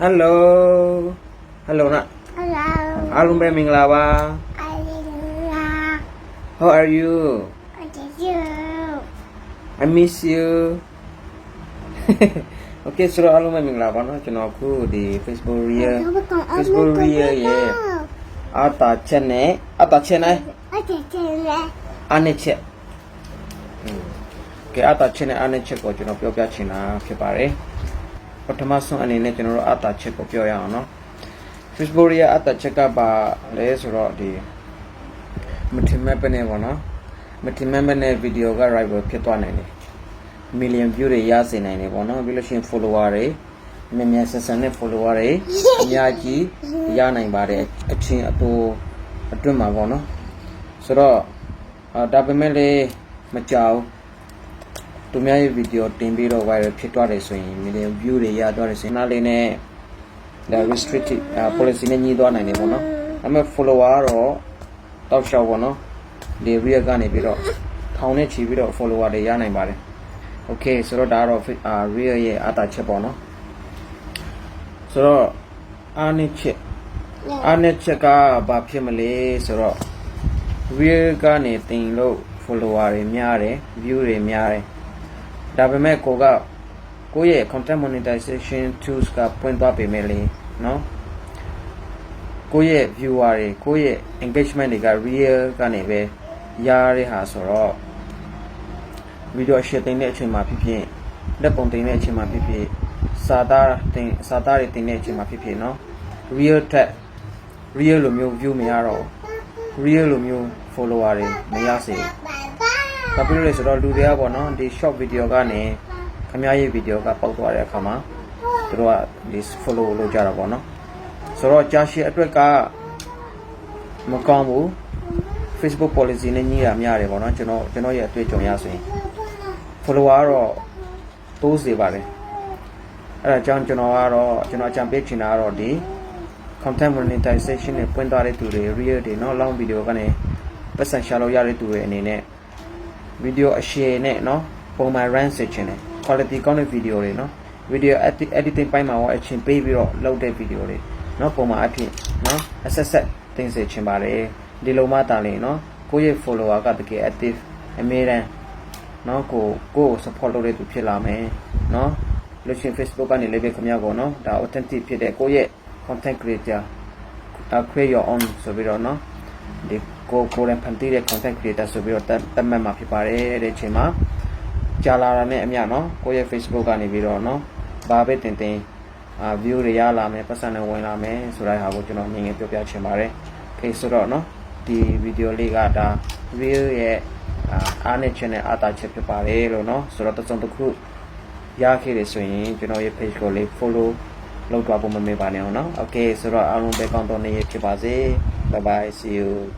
ဟယ်လိုဟယ်လိုနာဟယ်လိုအားလုံးပဲမင်္ဂလာပါ How are you? I miss you. I miss you. Okay, ဆိုတော့အားလုံးပဲမင်္ဂလာပါနော်ကျွန်တော်အခုဒီ Facebook Real Facebook Real ရဲ့အတာချက်နဲ့အတာချက်နဲ့အတာချက်နဲ့အနေချက်ကဲအတာချက်နဲ့အနေချက်ကိုကျွန်တော်ပြောပြချင်တာဖြစ်ပါတယ် ပထမဆုံးအနေနဲ့ကျွန်တော်တို့အတာချက်ကိုပြောရအောင်နော် Fisboria အတာချက်ကပါလဲဆိုတော့ဒီမထင်မဲ့ပဲနဲ့ပေါ့နော်မထင်မဲ့ပဲနဲ့ဗီဒီယိုက rival ဖြစ်သွားနိုင်တယ် million view တွေရစေနိုင်တယ်ပေါ့နော်ပြီးလို့ရှိရင် follower တွေမြန်မြန်ဆန်ဆန်နဲ့ follower တွေအများကြီးရနိုင်ပါတယ်အချင်းအတူအတွင်းမှာပေါ့နော်ဆိုတော့ဒါပေမဲ့လည်းမကြောက် သူများရဲ့ဗီဒီယိုတင်ပြီးတော့ viral ဖြစ်သွားတယ်ဆိုရင် million view တွေရသွားတယ်ဆိုရင်နားလေးနဲ့ဒါ restricted အာ policy နဲ့ညီးသွားနိုင်တယ်ပေါ့နော်ဒါပေမဲ့ follower ကတော့တောက်လျှောက်ပေါ့နော်ဒီ real ကနေပြီးတော့ထောင်နဲ့ချီပြီးတော့ follower တွေရနိုင်ပါတယ် okay ဆိုတော့ဒါကတော့အာ real ရဲ့အတာချက်ပေါ့နော်ဆိုတော့အားနည်းချက်အားနည်းချက်ကဘာဖြစ်မလဲဆိုတော့ real ကနေတင်လို့ follower တွေများတယ် view တွေများတယ် ဒါပေမဲ့ကိုကကိုယ့်ရဲ့ content monetization tools ကပွင့်သွားပေမဲ့လေနော်ကိုယ့်ရဲ့ viewer တွေကိုယ့်ရဲ့ engagement တွေက real ကနေပဲရရတဲ့ဟာဆိုတော့ ဗီဒီယိုအရှင်းတင်တဲ့အချိန်မှာဖြစ်ဖြစ်လက်ပုံတင်တဲ့အချိန်မှာဖြစ်ဖြစ်စာသားတင်စာသားတွေတင်တဲ့အချိန်မှာဖြစ်ဖြစ်เนาะ real ထက် real လိုမျိုး view မရတော့ဘူး real လိုမျိုး follower တွေမရစေဘူး ဘာဖြစ်လို့လဲဆိုတော့လူတွေကပေါ့နော်ဒီ short video ကနေခမားရေး video ကပေါက်သွားတဲ့အခါမှာသူတို့ကဒီ follow လုပ်ကြတာပေါ့နော်ဆိုတော့ကြာရှည်အတွက်ကမကောင်းဘူး Facebook policy နဲ့ညှိရများတယ်ပေါ့နော်ကျွန်တော်ကျွန်တော်ရဲ့အတွေ့အကြုံရဆိုရင် follower ကတော့တိုးစေပါတယ်အဲ့ဒါကြောင့်ကျွန်တော်ကတော့ကျွန်တော်အကြံပေးချင်တာကတော့ဒီ content monetization နဲ့ပွင့်သွားတဲ့သူတွေ real တွေเนาะ long video ကနေပတ်စံရှာလို့ရတဲ့သူတွေအနေနဲ့ video အရှည်နဲ့เนาะပုံမှန် run စစ်ချင်တယ် quality ကောင်းတဲ့ video တွေเนาะ video edit- editing ပိုင်းမှာရောအချင်းပေးပြီးတော့လုပ်တဲ့ video တွေเนาะပုံမှန်အဖြစ်เนาะအဆက်ဆက်တင်စေချင်ပါတယ်ဒီလိုမှတားလေเนาะကိုယ့်ရဲ့ follower ကတကယ် active အမြဲတမ်း เนาะကိုကိုကို support လုပ်တဲ့သူဖြစ်လာမယ်เนาะလို့ရှရင် Facebook ကနေလည်းပဲခင်ဗျားကိုเนาะဒါ authentic ဖြစ်တဲ့ကိုယ့်ရဲ့ content creator uh, create your own ဆိုပြီးတော့เนาะ ဒီကိုကိုရန်ဖန်တီးတဲ့ content creator ဆိုပြီးတော့တတ်မှတ်မှာဖြစ်ပါတယ်တဲ့အချိန်မှာကြာလာတာနဲ့အမျှနော်ကိုရဲ့ Facebook ကနေပြီးတော့နော်ဘာပဲတင်တင်အာ view တွေရလာမယ်ပတ်စံတွေဝင်လာမယ်ဆိုတဲ့ဟာကိုကျွန်တော်အမြင်ငယ်ပြောပြချင်ပါတယ်။ Okay ဆိုတော့နော်ဒီ video လေးကဒါ view ရဲ့အားနဲ့ channel အတာချက်ဖြစ်ပါတယ်လို့နော်ဆိုတော့တစုံတစ်ခုရခဲ့တယ်ဆိုရင်ကျွန်တော်ရဲ့ page ကိုလေး follow လောက်တော့ပုံမမေ့ပါနဲ့အောင်နော်။ Okay ဆိုတော့အားလုံးပဲကောင်းတော်နေရဖြစ်ပါစေ။ Bye-bye. See you.